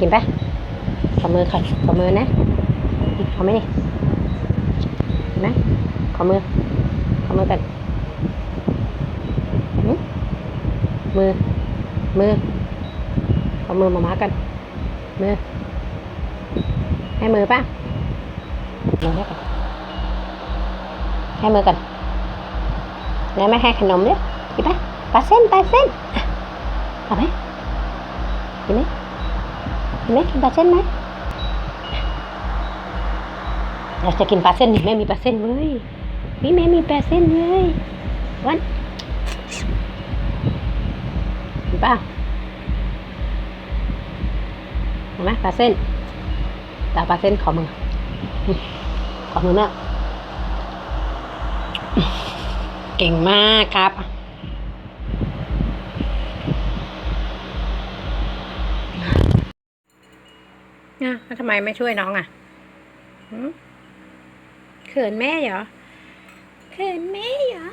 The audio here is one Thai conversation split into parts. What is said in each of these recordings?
กินปะขอมือค่ะขอมือนะขอไหมนี่เห็นไหมขอมือขอมือกันมือ มือขอมือมามากัน มือ ให้มือปะมือให้กันให้มือกันแล้วไม่ให้ขนมด้วยกินปะปลาเส้นปลาเส้นเอาไหม ไหมกินปลาเส้นไหมเราจะกินปลาเส้นนี่แม่มีปลาเส้นเว้ยนี่แม่มีปลาเส้นเว้ยวันกินเปล่าเห็นไหมปลาเส้นตาปลาเส้นขอมือขอมือแม่เก่งมากครับ นะแล้วทำไมไม่ช่วยน้องอะเขินแม่เหรอเขินแม่เหรอ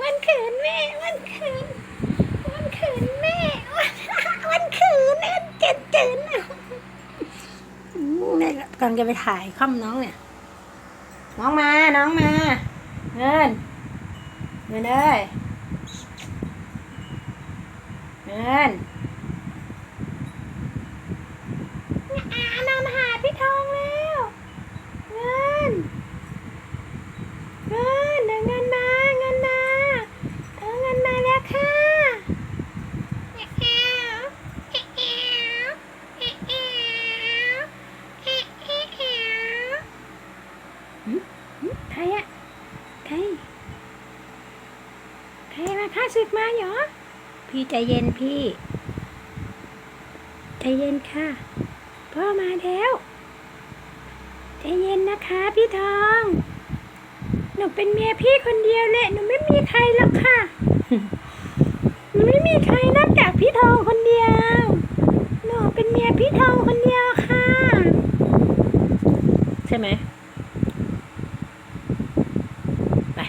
วันเขินแม่วันเขินวันเขินแม่วันเขินเนี่เจ็ดเจ็ดอะอืมแม่กำลังจะไปถ่ายค่อมน้องเนี่ย น้องมา น้องมาเงินเงินเอ้ยเงิน อานำหาพี่ทองแล้วเงินเงินเดี๋ยวเงินมาเงินมาเออเงินมาแล้วค่ะหืมหืมใครอะใครใครมาค่าศึกมาเหรอพี่ใจเย็นพี่ ใจเย็นค่ะ พ่อมาแล้วใจเย็นนะคะพี่ทอง หนูเป็นเมียพี่คนเดียวแหละหนูไม่มีใครหรอกค่ะ หนูไม่มีใครนอกจากพี่ทองคนเดียว หนูเป็นเมียพี่ทองคนเดียวค่ะ ใช่ไหมไป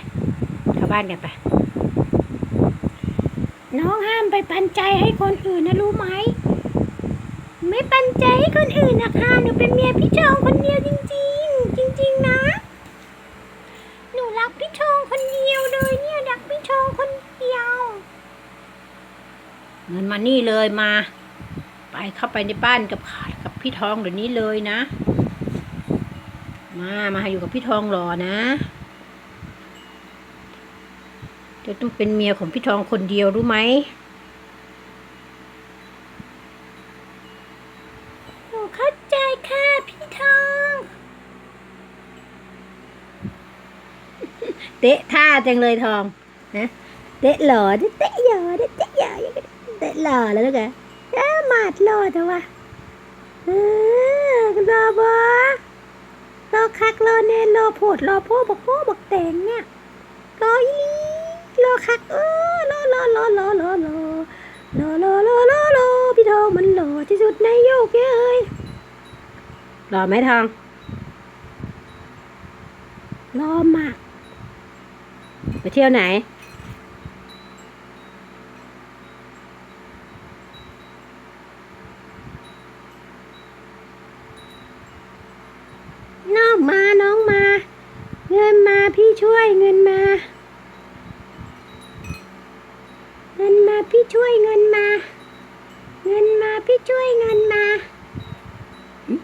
เข้าบ้านกันไป น้องห้ามไปปันใจให้คนอื่นนะรู้ไหม ไม่ปันใจให้คนอื่นนะคะหนูเป็นเมียพี่ชองคนเดียวจริง ๆ จริง ๆ นะ หนูรักพี่ชองคนเดียวเลยเนี่ยรักพี่ชองคนเดียวเงินมานี่เลยมา ไปเข้าไปในบ้านกับกับพี่ทองเดี๋ยวนี้เลยนะ มามาอยู่กับพี่ทองรอนะจะต้องเป็นเมียของพี่ทองคนเดียวรู้ไหม หนู เข้าใจค่ะพี่ทอง เตะท่าจังเลยทองนะเตะหล่อดเตะหยอเตะหยออย่างเตะหล่อแล้วลูกอะเอ้าหมาดหล่อแต่ว่าเออรอบ่รอคักรอเนนรอโพดรอโพบักโพบักแตงเนี่ยรออีรอคักเออรอรอรอรอรอรอโลโลโลโลโลพี่ทองมันหล่อที่สุดในโยกเย้ หล่อไหมทองหล่อมาก ไปเที่ยวไหน น้องมา น้องมา เงินมาพี่ช่วย เงินมา เงินมาพี่ช่วย เงินมา เงินมาพี่ช่วย เงินมาหึ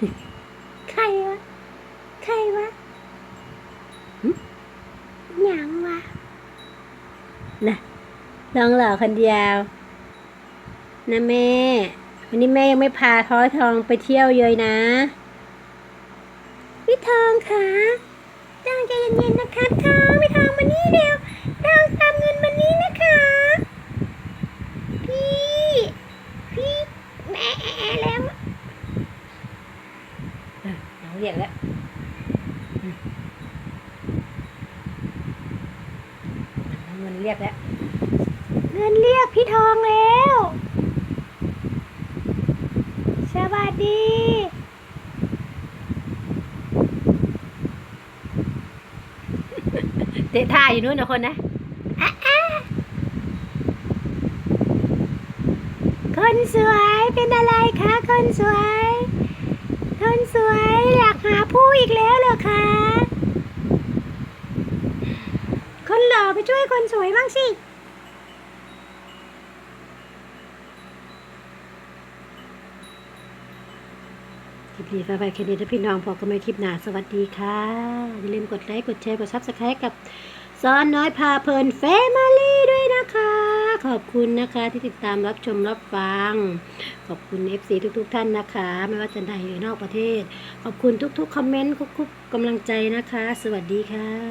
หึใครวะ ใครวะหึหยังวะน่ะล องหล่อคนเดียวนะแม่ วันนี้แม่ยังไม่พาท้อยทองไปเที่ยวเลยนะ พี่ทองค่ะตั้งใจเย็นๆนะคะทองพี่ทองมานี่เร็วทองตามเงินมานี่นะคะ พี่ พี่แม่แล้วน้องเรียกแล้วเงินเรียกแล้ว ยกพี่ทองแล้ว สวัสดีเตะท่าอยู่นู้นนะคนนะอะอะก็คนสวยเป็นอะไรคะคนสวย คนสวยอยากหาผู้อีกแล้วเหรอคะคนหล่อไปช่วยคนสวยบ้างสิ คลิปนี้ฝากไว้แค่นี้ถ้าพี่น้องพอก็ไม่คลิปหนาสวัสดีค่ะ อย่าลืมกดไลค์ กดแชร์ กดซับสไครต์กับซอนน้อยพาเพลินเฟมิลี่ด้วยนะคะ ขอบคุณนะคะที่ติดตามรับชมรับฟัง ขอบคุณ FC ทุก ๆ ท่านนะคะ ไม่ว่าจะในหรือนอกประเทศ ขอบคุณทุก ๆ คอมเมนต์ทุกๆกำลังใจนะคะ สวัสดีค่ะ